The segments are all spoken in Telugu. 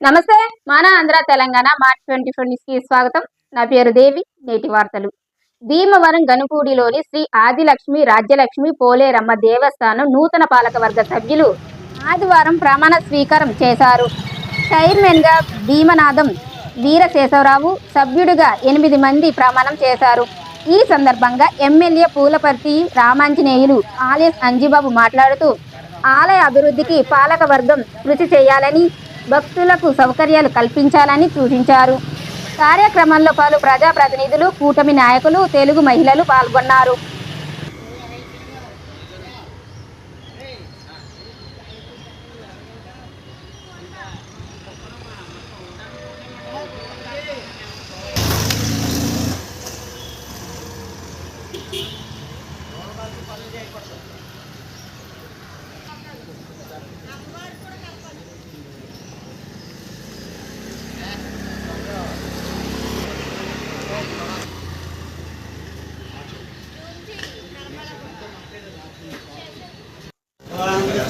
నమస్తే మన ఆంధ్ర తెలంగాణ మార్చ్ ట్వంటీ కి స్వాగతం. నా పేరు దేవి నేటి వార్తలు. భీమవరం గనుపూడిలోని శ్రీ ఆదిలక్ష్మి రాజ్యలక్ష్మి పోలేరమ్మ దేవస్థానం నూతన పాలకవర్గ సభ్యులు ఆదివారం ప్రమాణ స్వీకారం చేశారు. చైర్మన్గా భీమనాథం వీరశేషవరావు సభ్యుడిగా ఎనిమిది మంది ప్రమాణం చేశారు. ఈ సందర్భంగా ఎమ్మెల్యే పూలపర్తి రామాంజనేయులు ఆలయ అంజిబాబు మాట్లాడుతూ ఆలయ అభివృద్ధికి పాలకవర్గం కృషి చేయాలని భక్తులకు సౌకర్యాలు కల్పించాలని సూచించారు. కార్యక్రమంలో పలు ప్రజాప్రతినిధులు కూటమి నాయకులు తెలుగు మహిళలు పాల్గొన్నారు.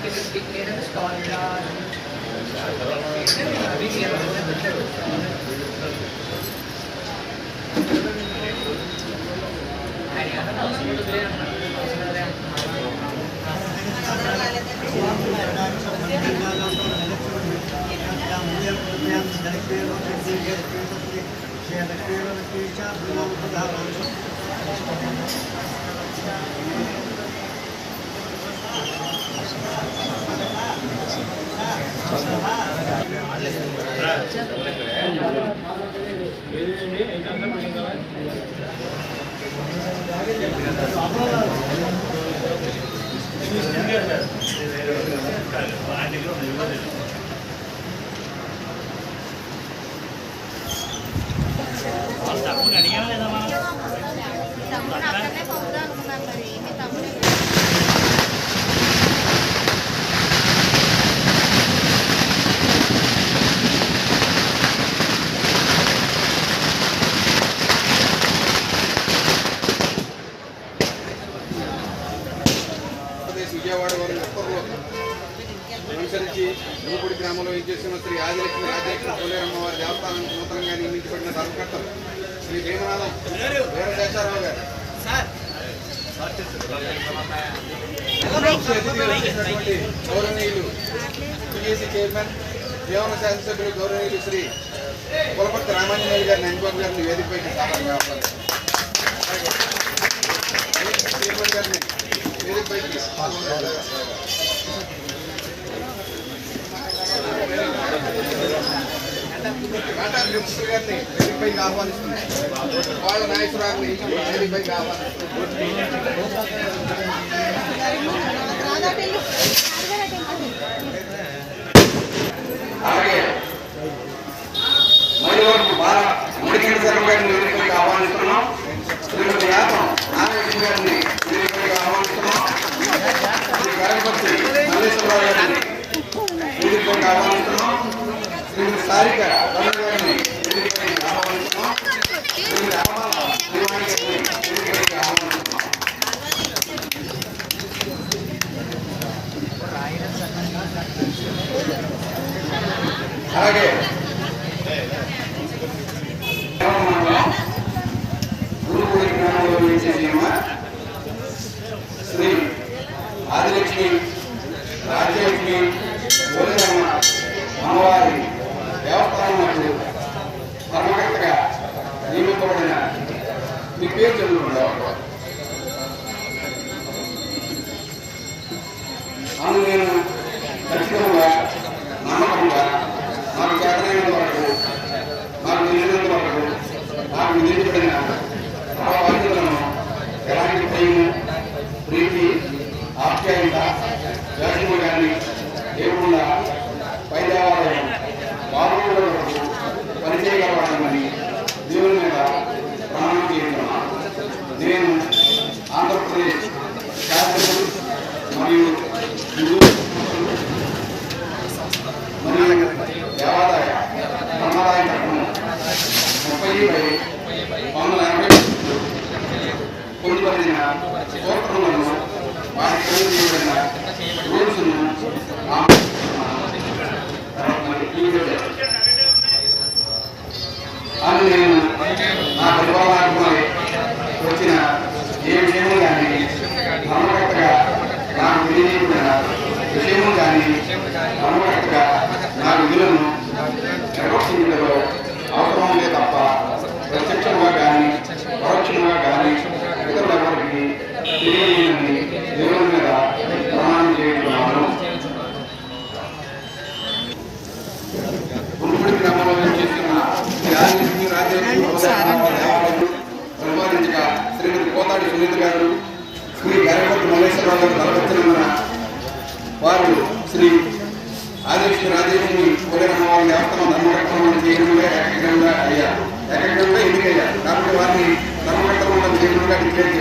Thank you. విజయవాడ వారి ఉత్తర్వులు అనుసరించి నూపుడి గ్రామంలో చేసిన శ్రీ ఆదిలక్ష్మి రాజలక్ష్మి పోలేరమ్మ వారి దేవస్థానానికి నూతనంగా నియమించబడిన ధర్మకర్తలు శ్రీ భీమనాథం వీరశేషారావు గారు ముఖ్య అతిథిగా వచ్చేసినటువంటి గౌరవనీయులు టీఏసీ చైర్మన్ జీవన శాసనసభ్యులు గౌరవనీయులు శ్రీ కులపతి రామాంజనేయులు గారిని అనిబాబు గారిని వేదికపై సాధారణంగా గారిని వేదికపైకి గారిని వేదికపైకి వాళ్ళ నాయకురాన్ని వేదికపైకి ఆహ్వానిస్తున్నాను మైలవరపు బాల మణికంఠ ఆహ్వానిస్తున్నాం. శ్రీమతి యాదం నాగలక్ష్మి గారిని వేదికపైకి ఆహ్వానిస్తున్నాం. శ్రీ గణపతి మల్లేశ్వరరావు గారిని ఆహ్వానిస్తున్నాం. శ్రీమతి సారిక రమణ గారిని ఆహ్వానిస్తున్నాం. శ్రీమతి రామాల శ్రీవాణి గారిని ఆహ్వానిస్తున్నాం. అలాగే గురుకుడి గ్రామంలో వేసేసిన శ్రీ ఆదిలక్ష్మి అమ్మవారి దేవస్థానములకు ధర్మకర్తగా నియమింపబడిన మీ పేరు చదువుకుంటారు అవును నేను ఖచ్చితంగా agenda నా పరిపాలనాత్మకై వచ్చిన ఏ విషయము కానీ ధర్మకర్తగా నాకు విషయము కానీ ధర్మకర్తగా నా విధులను నిర్వర్తించడంలో అవసరం ఉందే తప్ప ప్రత్యక్షంగా కానీ పరోక్షంగా కానీ ఇతరులెవరికి తెలియని దేవుని మీద ప్రమాణం చేస్తున్నాను గుంపుడి గ్రామంలో చేస్తున్న శ్రీ రాజలక్ష్మి రాజలక్ష్మి శ్రీమతి కోతాడి సునీత గారు శ్రీ గరపతి మల్లేశ్వరరావు గారు తలపెత్తిన వారు శ్రీ ఆదేశ రాజేశ్వరి కొలైన వారి దేవస్థానం చేయడంలో చేయడంగా ఏకగ్రంగా అయ్యారు. ఏకగ్రంగా ఎన్నికయ్యారు కాబట్టి వారిని ధర్మకర్తలను చేయడంగా డిక్లేర్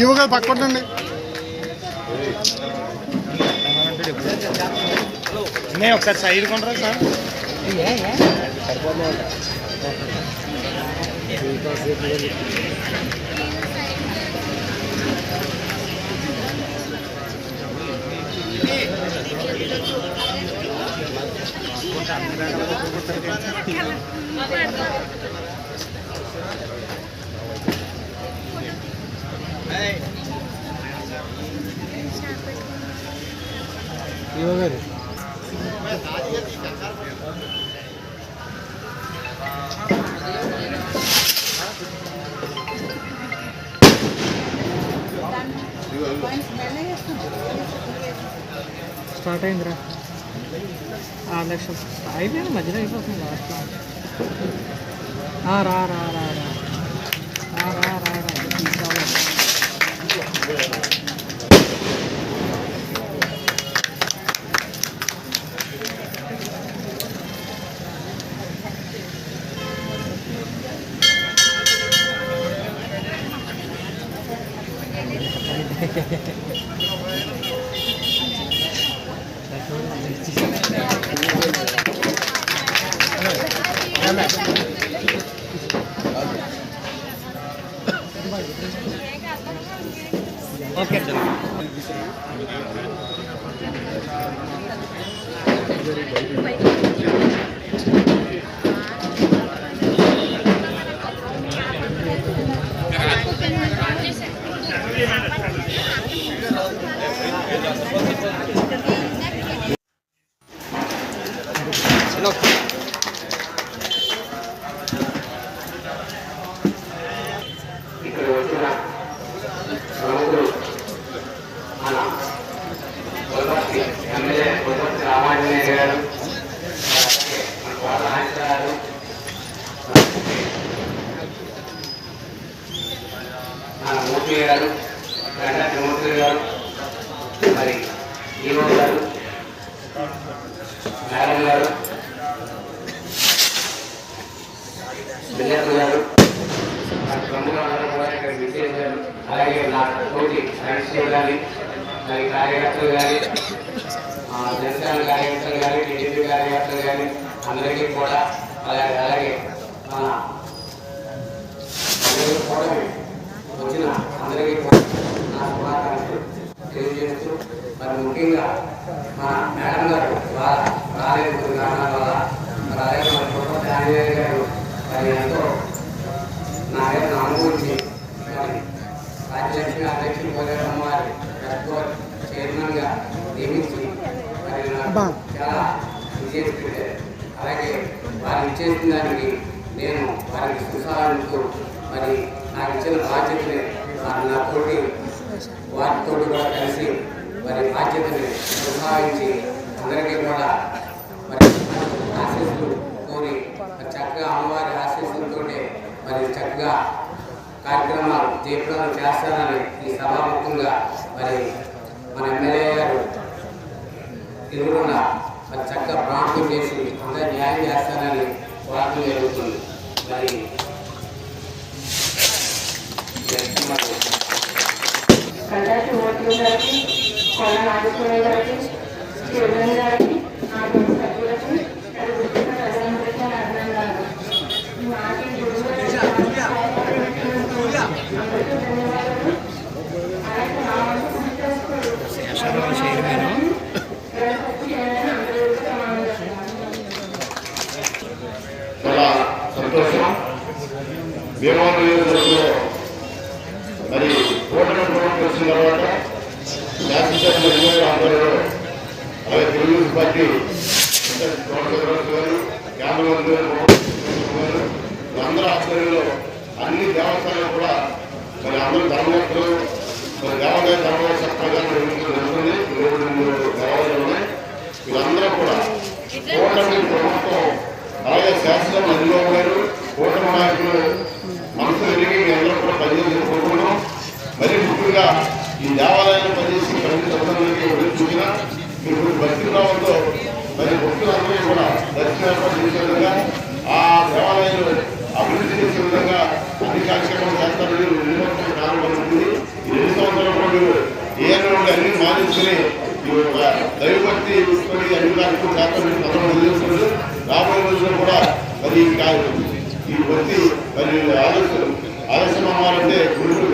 యువగా పక్కొట్టండి నేను ఒకసారి సైడ్ కొంటారా సార్. యువ స్టార్ట్ అయిందిరా. ఆరు లక్షలు అయిపోయింది మధ్యలో అయిపోతుంది. ఆ, రా రా రా రా ఆ, రా రా రా తీసుకోవాలి ఓకే ఇక్కడ అలాగే నా తోటి ఫ్రెండ్స్ కానీ మరి కార్యకర్తలు కానీ జనసేన కార్యకర్తలు కానీ టీడీపీ కార్యకర్తలు కానీ అందరికీ కూడా అలాగే అలాగే మన వచ్చిన అందరికీ కూడా నా శుభాకాంక్షలు తెలియజేస్తూ మరి ముఖ్యంగా మా మేడం గారు బాగా రాలేదు కారణాల వల్ల. మరి అలాగే మన కుటుంబ గారు మరి ఎంతో నా యొక్క అనుభూతి మరి రాజ్యలక్ష్మి అధ్యక్షులు పోలేరు అమ్మవారి రెడ్కోర్ చైర్మన్గా నియమించి మరి నాకు చాలా విజయిస్తుంటే అలాగే వారు ఇచ్చేసిన దానికి నేను వారికి సుసహాయంతో మరి నాకు ఇచ్చిన బాధ్యతని వారు నాతోటి వారితో కూడా కలిసి మరి బాధ్యతని సుసహాయించి అందరికీ కూడా మరి ఆశీస్సులు కోరి మరి చక్కగా అమ్మవారి ఆశీస్సులతోటి మరి చక్కగా కార్యక్రమాలు జయప్రదం చేస్తారని ఈ సభాముఖంగా మరి మన ఎమ్మెల్యే గారు ఎదురున్న మరి చక్కగా ప్రాంతం చేసి అందరూ న్యాయం చేస్తానని కోరడం జరుగుతుంది మరి మరి కంటాటి ఓట్లు గారికి కొల నాగేశ్వర గారికి చిరువన్ గారికి ఆ అది గుర్తున్న ప్రజలందరికీ నా అభినందనలు నాకే గురువు అందరికీ ధన్యవాదాలు అలాగే నా వంతు కృషి చేస్తూ గణపతి చేయాలని అందరికీ ప్రమాణం చాలా సంతోషం భీమవరం నియోజకవర్గంలో మరి ఓటమి ప్రభుత్వం వచ్చిన తర్వాత శాసనసభ ఎన్నికల ఆందోళనలో అలాగే తెలుగుదేశం పార్టీ చంద్రబాబు గారు కేంద్రమంత్రి గారు అందరూ ఆధ్వర్యంలో అన్ని దేవస్థానాలు కూడా మరి అందరూ ధర్మవంతులు మరి దేవాలయ ధర్మవాద ప్రకారం నిర్మించడం జరుగుతుంది ఇరవై మూడు దేవాలయాలు ఉన్నాయి వీళ్ళందరూ కూడా కూటమి ప్రభుత్వం అలాగే శాసనం చంద్రబాబు గారు కూటమి నాయకులు మనసు ఎరిగి మీ అందరూ కూడా పనిచేసి కోరుకున్నాం మరి ముఖ్యంగా ఈ దేవాలయాలు పనిచేసి ప్రతి సంవత్సరానికి ఒకటి చూసిన మీరు భక్తి భావంతో మరి భక్తులందరూ కూడా దర్శన ఏర్పాటు చేసే విధంగా ఆ దేవాలయాలు అభివృద్ధి చేసే విధంగా అన్ని కార్యక్రమాలు చేస్తారని రెండు సంవత్సరాలు ప్రారంభం ఉంటుంది ఈ రెండు సంవత్సరాలు కూడా మీరు ఏ నుండి అన్ని మానించుకుని ఈ యొక్క దైవభక్తి తీసుకొని అన్ని కార్యక్రమం చేస్తారని మనం వదిలేసుకుంటూ రాబోయే రోజుల్లో కూడా మరి ఈ కార్య- ఈ భక్తి మరి ఆలస్యం కావాలంటే అవ్వాలంటే గురుకులు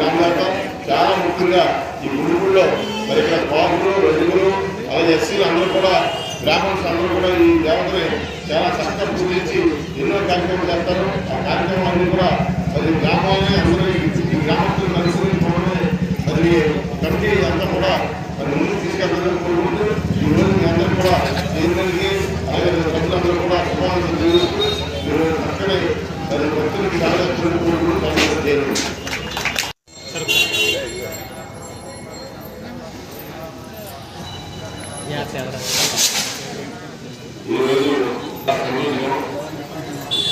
చాలా ముఖ్యంగా ఈ గురుకుల్లో మరి ఇక్కడ పాపులు రజుగులు అలాగే ఎస్సీలు అందరూ కూడా బ్రాహ్మణ్స్ అందరూ కూడా ఈ దేవతని చాలా చక్కగా పూజించి ఎన్నో కార్యక్రమాలు చేస్తారు. ఆ కార్యక్రమాలన్నీ కూడా మరి గ్రామాలే అందరూ ఈ- ఈ గ్రామస్తులు కలుసుకుని మరి కమిటీ అంతా కూడా మరి ముందుకు తీసుకెళ్తారని కోరుకుంటూ ఈ రోజు మీ అందరూ కూడా ఏంటంటే అలాగే ప్రజలందరూ కూడా శుభాకాంక్షలు తెలియజేస్తూ మీరు చక్కని ఈరోజు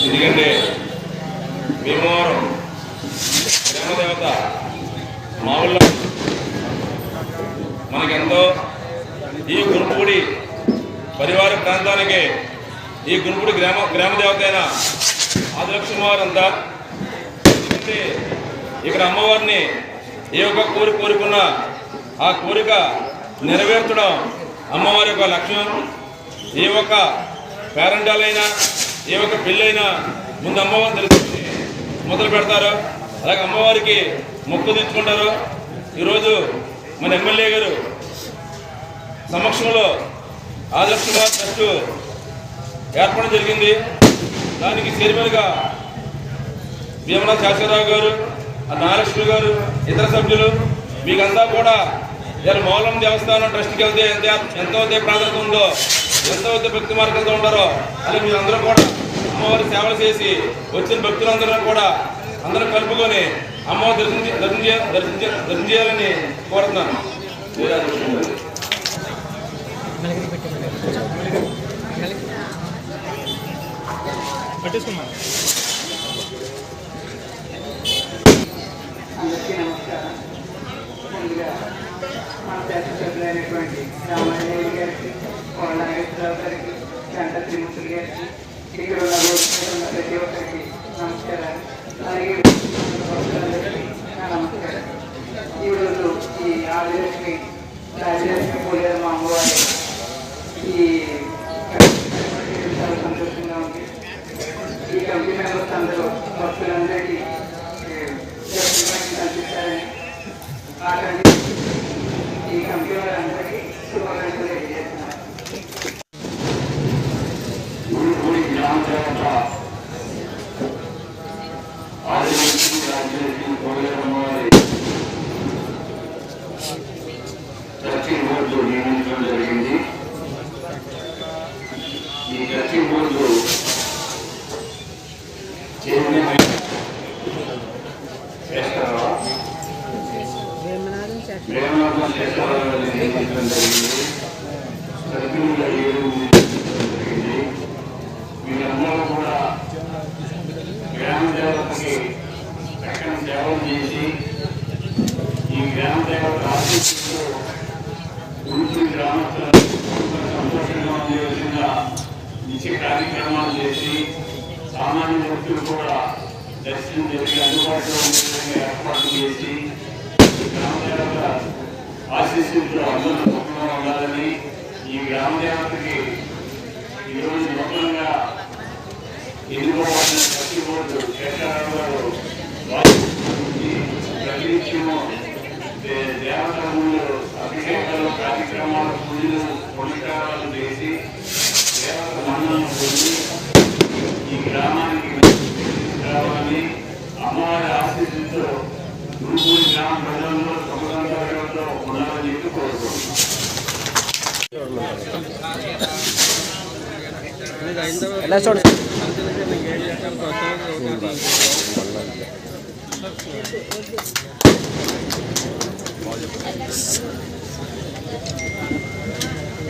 ఎందుకంటే భీమవరం గ్రామదేవత మా ఊళ్ళో మనకెంతో ఈ గురుపూడి పరివార ప్రాంతానికి ఈ గురుపూడి గ్రామ గ్రామదేవత అయిన ఆదిలక్ష్మి వారు అంతా ఇక్కడ అమ్మవారిని ఏ ఒక్క కోరిక కోరుకున్నా ఆ కోరిక నెరవేర్చడం అమ్మవారి యొక్క లక్ష్యం. ఏ ఒక్క పేరెంటాలైనా ఏ ఒక్క పెళ్ళైనా ముందు అమ్మవారిని తెలుసుకుని మొదలు పెడతారు. అలాగే అమ్మవారికి మొక్కు తెచ్చుకుంటారు ఈరోజు మన ఎమ్మెల్యే గారు సమక్షంలో ఆదర్శ ట్రస్ట్ ఏర్పడడం జరిగింది. దానికి చైర్మన్గా భీమనా శాస్త్రరావు గారు నారేశ్వర నాగలక్ష్మి గారు ఇతర సభ్యులు మీకంతా కూడా ఇలా మౌలం దేవస్థానం ట్రస్ట్కి వెళ్తే ఎంత ఎంతో ప్రాధాన్యత ఉందో ఎంతో భక్తి మార్గంతో ఉంటారో అది మీరందరూ కూడా అమ్మవారి సేవలు చేసి వచ్చిన భక్తులందరూ కూడా అందరూ కలుపుకొని అమ్మవారి దర్శనం దర్శనం దర్శనం దర్శనం చేయాలని కోరుతున్నాను. పట్టేసుకున్నాను అందరికీ నమస్కారం. ముందుగా మన గారికి కోళ్ళ నాగేశ్వరరావు గారికి గంట త్రిమూర్తులు గారికి ఇక్కడ ఉన్న రోజు ప్రతి ఒక్కరికి నమస్కారాలు అలాగే నమస్కారం ఈరోజు ఈ ఆదిలక్ష్మి రాజలక్ష్మి పోలేరు అమ్మవారి ఈ కార్యక్రమం చాలా సంతోషంగా ఉంది ఈ కమిటీ అందులో భక్తులందరికీ కల్పిస్తారని ఆ ఈ కంప్యూటర్ అందరికీ శుభాకాంక్షలు నియమించడం జరిగింది ఈ ప్రతి బోర్డు చైర్మన్ చేస్తారా ప్రేమనాథం చేస్తారా నియమించడం జరిగింది సభ్యులుగా ఈ సంతోషంగా ఉండే విధంగా నిత్య కార్యక్రమాలు చేసి సామాన్య భక్తులు కూడా దర్శనం జరిగి అందుబాటులో ఉండే ఏర్పాట్లు చేసి గ్రామ దేవత ఆశీస్సులతో అందరూ సుఖంగా ఉండాలని ఈ గ్రామ దేవతకి ఈరోజు మొత్తంగా ఎన్నుకోవాలని ప్రతి ఓటు శేషారావు గారు ప్రతినిత్యము దే- ముందు అభిషేకాలు కార్యక్రమాలు పూజలు పునస్కారాలు చేసి ఈ గ్రామానికి రావాలని అమ్మవారి ఆశీస్సులతో గురుపూరి గ్రామ ప్రజల్లో సుఖసంతోషంతో ఉండాలని చెప్పి కోరుకుంటున్నాం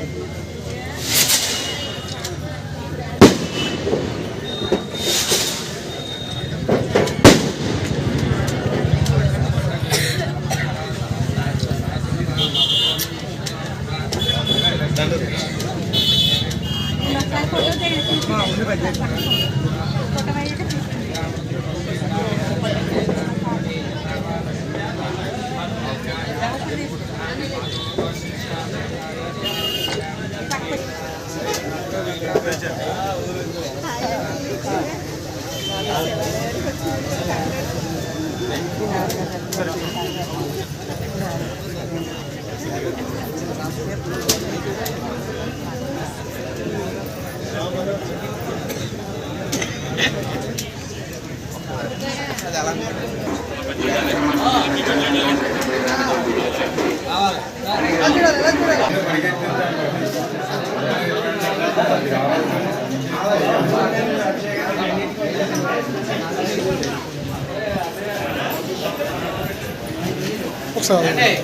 Thank you. 我也 Hey.